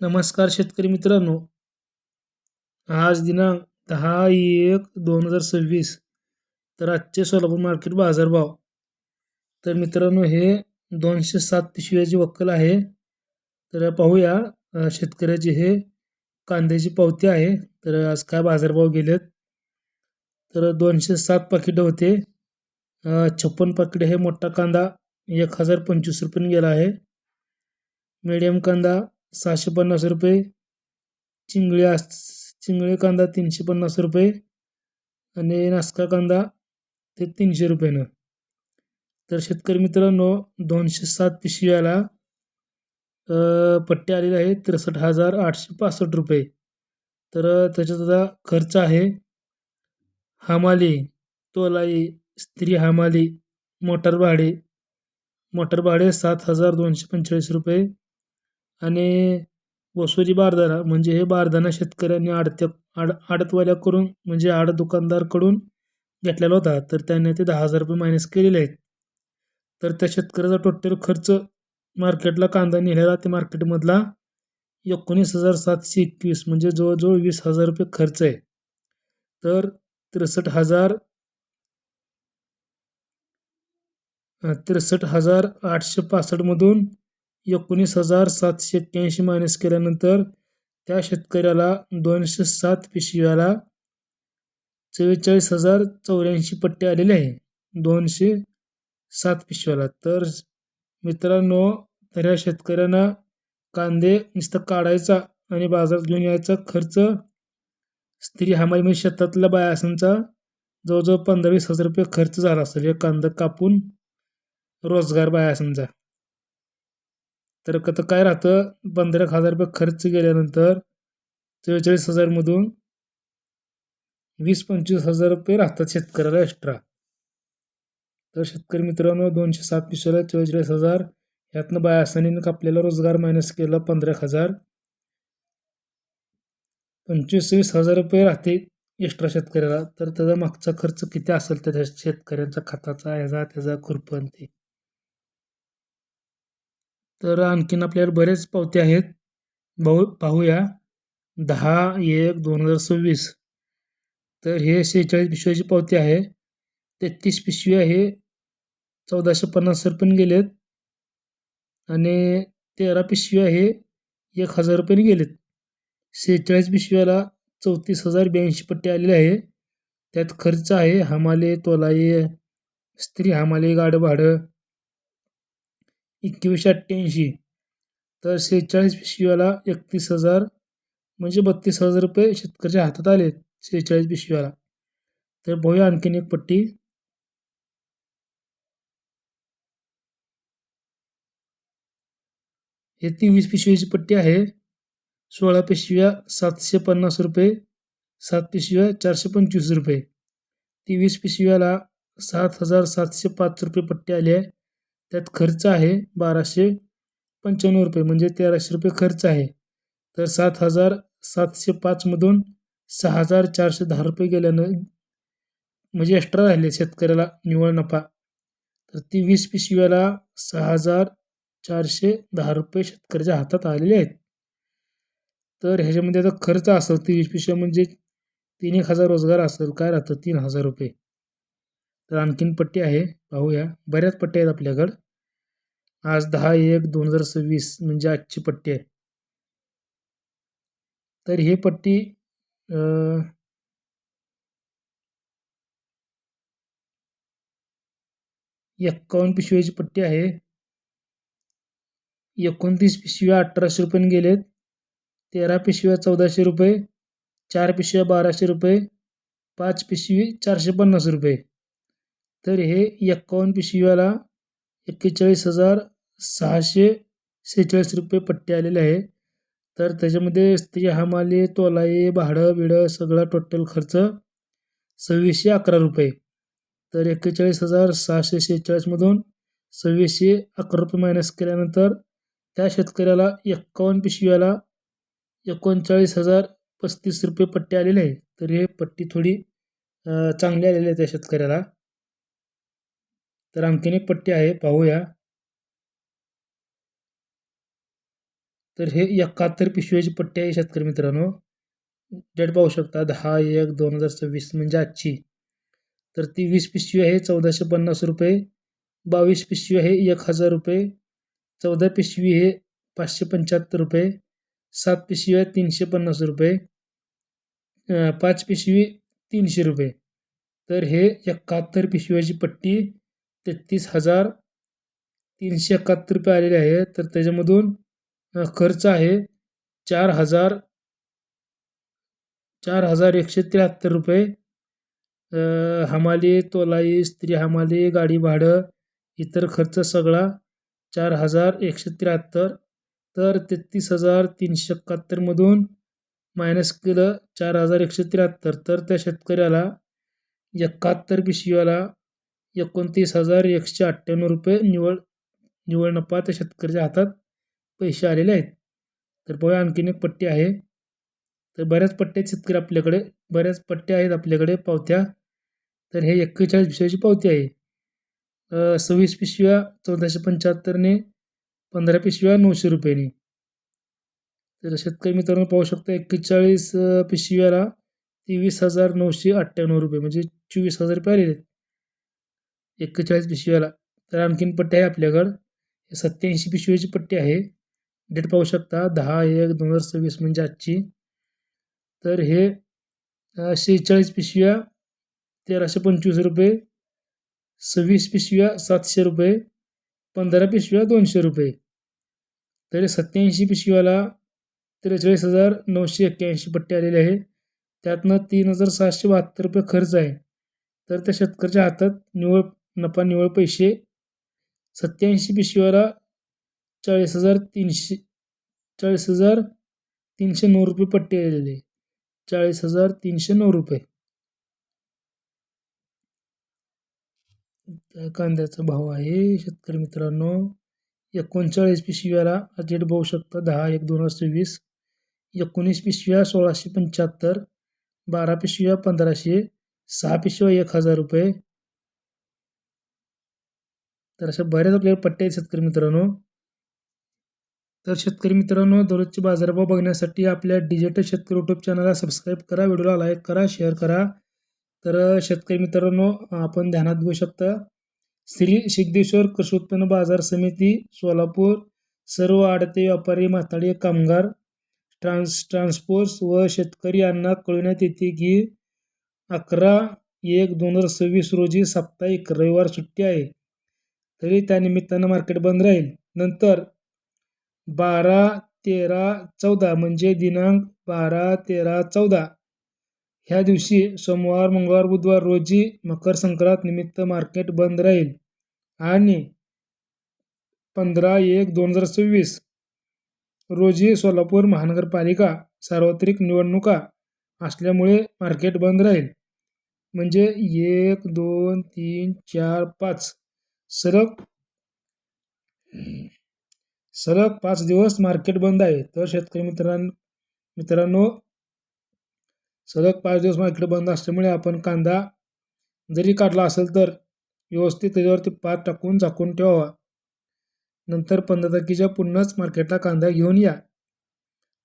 नमस्कार शेतकरी मित्रांनो. आज दिनांक दहा एक दोन हजार सव्वीस. तर आजचे सोलापूर मार्केट बाजारभाव तर मित्रांनो हे दोनशे सात पिशव्याची वक्कल आहे. तर पाहूया शेतकऱ्याची हे कांद्याची पावती आहे. तर आज काय बाजारभाव गेलेत? तर दोनशे सात पाकिटं होते. छप्पन पाकिट हे मोठा कांदा एक हजार पंचवीस रुपयाने गेला आहे. मीडियम कांदा सहाशे पन्नास रुपये. चिंगळी आस चिंगळी कांदा तीनशे पन्नास रुपये. आणि नासका कांदा ते तीनशे रुपयानं. तर शेतकरी मित्रांनो दोनशे सात पिशव्याला अ, पट्टे आलेले आहेत त्रेसष्ट हजार आठशे पासष्ट रुपये. तर त्याच्यात आता खर्च आहे. हमाली तोलाई स्त्री हमाली मोटर भाडे. मोटर भाडे सात हजार दोनशे पंचेचाळीस रुपये. आणि वसुली बारदाना म्हणजे हे बारदाना शेतकऱ्यांनी आडत्या आड आडतवाल्या करून म्हणजे आड दुकानदारकडून घेतलेला होता. तर त्याने ते दहा हजार रुपये मायनस केलेले आहेत. तर त्या शेतकऱ्याचा टोटल खर्च मार्केटला कांदा नेलेला ते मार्केटमधला एकोणीस हजार सातशे एकवीस म्हणजे जवळजवळ वीस हजार रुपये खर्च आहे. तर त्रेसष्ट हजार त्रेसष्ट हजार आठशे पासष्टमधून एकोणीस हजार सातशे एक्क्याऐंशी मायनस केल्यानंतर त्या शेतकऱ्याला दोनशे सात पिशव्याला चव्वेचाळीस हजार चौऱ्याऐंशी पट्टे आलेले आहे. दोनशे सात पिशव्याला. तर मित्रांनो तर ह्या शेतकऱ्यांना कांदे नुसतं काढायचा आणि बाजारात घेऊन यायचा खर्च स्त्री हमाल म्हणजे शेतातल्या बायासांचा जवळजवळ पंधरा वीस हजार रुपये खर्च झाला असेल. हे कांदा कापून रोजगार बायासांचा. तर कसं काय राहतं? पंधरा एक हजार रुपये खर्च गेल्यानंतर चव्वेचाळीस हजारमधून वीस पंचवीस हजार रुपये राहतात शेतकऱ्याला एक्स्ट्रा तर शेतकरी मित्रांनो दोनशे सात पिशव्याला चव्वेचाळीस हजार यातनं बायासनीनं कापलेला रोजगार मायनस केला पंधरा एक हजार. पंचवीस वीस हजार रुपये राहते एक्स्ट्रा शेतकऱ्याला. तर त्याचा मागचा खर्च किती असेल त्या शेतकऱ्यांचा खताचा ह्याचा त्याचा खुरपण ते. तर आणखीन आपल्याला बरेच पावते आहेत. भाऊ पाहूया. दहा एक दोन हजार सव्वीस. तर हे शेहेचाळीस पिशव्याची पावती आहे. तेहतीस पिशव्या हे चौदाशे पन्नास रुपयाने गेलेत. आणि तेरा पिशव्या हे एक हजार रुपये गेलेत. शेहेचाळीस पिशव्याला चौतीस हजार ब्याऐंशी पट्टे आलेले आहे. त्यात खर्च आहे. हमाले तोलाई स्त्री हमाले गाडं भाडं एकवीसशे अठ्ठ्याऐंशी. तर शेहेचाळीस पिशव्याला एकतीस हजार म्हणजे बत्तीस हजार रुपये शेतकऱ्याच्या हातात आले शेहेचाळीस पिशव्याला. तर बघूया आणखीन एक पट्टी. हे तेवीस पिशव्याची पट्टी आहे. सोळा पिशव्या सातशे पन्नास रुपये सात पिशव्या चारशे पंचवीस रुपये. तेवीस पिशव्याला सात हजार सातशे पाच रुपये पट्टी आली आहे. त्यात खर्च आहे बाराशे पंच्याण्णव रुपये म्हणजे तेराशे रुपये खर्च आहे. तर सात हजार सातशे पाचमधून सहा हजार चारशे दहा रुपये गेल्यानं म्हणजे एक्स्ट्रा राहिले शेतकऱ्याला निव्वळ नफा. तर ती वीस पिशव्याला सहा हजार चारशे दहा रुपये शेतकऱ्याच्या हातात आलेले आहेत. तर ह्याच्यामध्ये आता खर्च असेल ती वीस पिशव्या म्हणजे तीन एक हजार रोजगार असेल काय राहतं? तीन हजार रुपये. तर आणखीन पट्टी आहे. पाहूया. बऱ्याच पट्ट्या आहेत आपल्याकडं. आज दहा एक दोन हजार सव्वीस म्हणजे आजची पट्टी आहे. तर हे पट्टी एक्कावन्न पिशव्याची पट्टी आहे. एकोणतीस पिशव्या अठराशे रुपयाने गेलेत. तेरा पिशव्या चौदाशे रुपये. चार पिशव्या बाराशे रुपये. पाच पिशवी चारशे पन्नास रुपये. तर हे एक्कावन्न पिशव्याला एक्केचाळीस हजार सहाशे सेहेचाळीस रुपये पट्टे आलेले आहे. तर त्याच्यामध्ये स्त्री हमाली तोलाई भाडं बिडं सगळा टोटल खर्च सव्वीसशे अकरा रुपये. तर एक्केचाळीस हजार सहाशे सेहेचाळीसमधून सव्वीसशे अकरा रुपये मायनस केल्यानंतर त्या शेतकऱ्याला एक्कावन्न पिशव्याला एकोणचाळीस हजार पस्तीस रुपये पट्टी आलेले आहे. तर हे पट्टी थोडी चांगली आलेली आहे त्या शेतकऱ्याला. तर आणखीन एक पट्टी आहे पाहूया. तर हे एकाहत्तर पिशव्याची पट्टी आहे शेतकरी मित्रांनो. डेट पाहू शकता दहा एक दोन हजार सव्वीस म्हणजे आजची. तर ती वीस पिशवी आहे चौदाशे पन्नास रुपये. बावीस पिशवी आहे एक हजार रुपये. चौदा पिशवी हे पाचशे पंच्याहत्तर रुपये. सात पिशवी आहे तीनशे पन्नास रुपये. पाच पिशवी तीनशे रुपये. तर हे एकाहत्तर पिशव्याची पट्टी तेहतीस हजार तीनशे एकाहत्तर रुपये आलेले आहे. तर त्याच्यामधून खर्च आहे चार हजार चार हजार एकशे त्र्याहत्तर रुपये. हमाली तोलाई स्त्री हमाली गाडी भाडं इतर खर्च सगळा चार हजार एकशे त्र्याहत्तर. तर तेहतीस हजार तीनशे एकाहत्तरमधून मायनस केलं चार हजार एकशे त्र्याहत्तर. तर त्या शेतकऱ्याला एकाहत्तर पिशवीला एकोणतीस हजार एकशे अठ्ठ्याण्णव रुपये निवळ निवळ नफा त्या शेतकऱ्याच्या हातात पैसे आलेले आहेत. तर बघा आणखीन एक पट्टी आहे. तर बऱ्याच पट्ट्या आहेत शेतकरी आपल्याकडे. बऱ्याच पट्ट्या आहेत आपल्याकडे पावत्या. तर हे एक्केचाळीस पिशव्याची पावती आहे. सव्वीस पिशव्या चौदाशे पंच्याहत्तरने पंधरा पिशव्या नऊशे रुपयाने तर शेतकरी मित्रांनो पाहू शकता एक्केचाळीस पिशव्याला तेवीस हजार नऊशे अठ्ठ्याण्णव रुपये म्हणजे चोवीस हजार रुपये आलेले आहेत. एक्केचाळीस पिशव्याला तर आणखीन पट्टी आहे आपल्याकडं. सत्याऐंशी पिशव्याची पट्टी आहे. डेट पाहू शकता दहा एक दोन हजार सव्वीस म्हणजे आजची. तर हे शेहेचाळीस पिशव्या तेराशे पंचवीस रुपये. सव्वीस पिशव्या सातशे रुपये. पंधरा पिशव्या दोनशे रुपये. तर सत्याऐंशी पिशव्याला त्रेचाळीस हजार नऊशे एक्क्याऐंशी पट्टी आलेली आहे. त्यातनं तीन हजार सहाशे बहात्तर रुपये खर्च आहे. तर त्या शेतकऱ्याच्या हातात निव्वळ नफा निवळ पैसे सत्याऐंशी पिशव्याला चाळीस हजार तीनशे चाळीस हजार तीनशे नऊ रुपये पट्टी आलेले चाळीस हजार तीनशे नऊ रुपये. कांद्याचा भाव आहे. शेतकरी मित्रांनो एकोणचाळीस पिशव्याला रेट बघू शकता दहा एक दोन हजार वीस एकोणीस पिशव्या सोळाशे पंच्याहत्तर बारा पिशव्या पंधराशे सहा पिशव्या एक हजार रुपये. तर अशा बऱ्याच आपल्याला पट्ट्या आहेत शेतकरी मित्रांनो. तर शेतकरी मित्रांनो दररोजचे बाजारभाव बघण्यासाठी आपल्या डिजिटल शेतकरी यूट्यूब चॅनलला सबस्क्राईब करा व्हिडिओला लाईक करा शेअर करा. तर शेतकरी मित्रांनो आपण ध्यानात घेऊ शकता. श्री सिद्धेश्वर कृषी उत्पन्न बाजार समिती सोलापूर. सर्व आडते व्यापारी माथाडी कामगार ट्रान्स ट्रान्सपोर्ट्स व शेतकरी यांना कळविण्यात येते की अकरा एक दोन हजार सव्वीस रोजी साप्ताहिक रविवार सुट्टी आहे. तरी त्यानिमित्तानं मार्केट बंद राहील. नंतर बारा तेरा चौदा म्हणजे दिनांक बारा तेरा चौदा. ह्या दिवशी सोमवार मंगळवार बुधवार रोजी मकर संक्रांत निमित्त मार्केट बंद राहील. आणि पंधरा एक दोन हजार सव्वीस रोजी सोलापूर महानगरपालिका सार्वत्रिक निवडणुका असल्यामुळे मार्केट बंद राहील. म्हणजे एक दोन तीन चार पाच. सलग सलग पाच दिवस मार्केट बंद आहे तर शेतकरी मित्रां मित्रांनो सलग पाच दिवस मार्केट बंद असल्यामुळे आपण कांदा जरी काढला असेल तर व्यवस्थित त्याच्यावरती पात टाकून झाकून ठेवावा. नंतर पंधरा तारखेच्या पुन्हाच मार्केटला कांदा घेऊन या.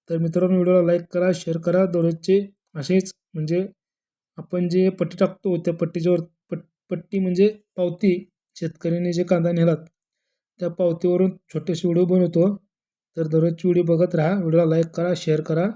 तर मित्रांनो व्हिडिओला लाईक करा शेअर करा. दररोजचे असेच म्हणजे आपण जे पट्टी टाकतो त्या पट्टीच्यावर पट पट्टी म्हणजे पावती शेतकऱ्याने जे कांदा नेलात त्या पावतीवरून छोटेसे व्हिडिओ बनवतो. तर दररोजची व्हिडिओ बघत राहा. व्हिडिओला लाईक करा शेअर करा.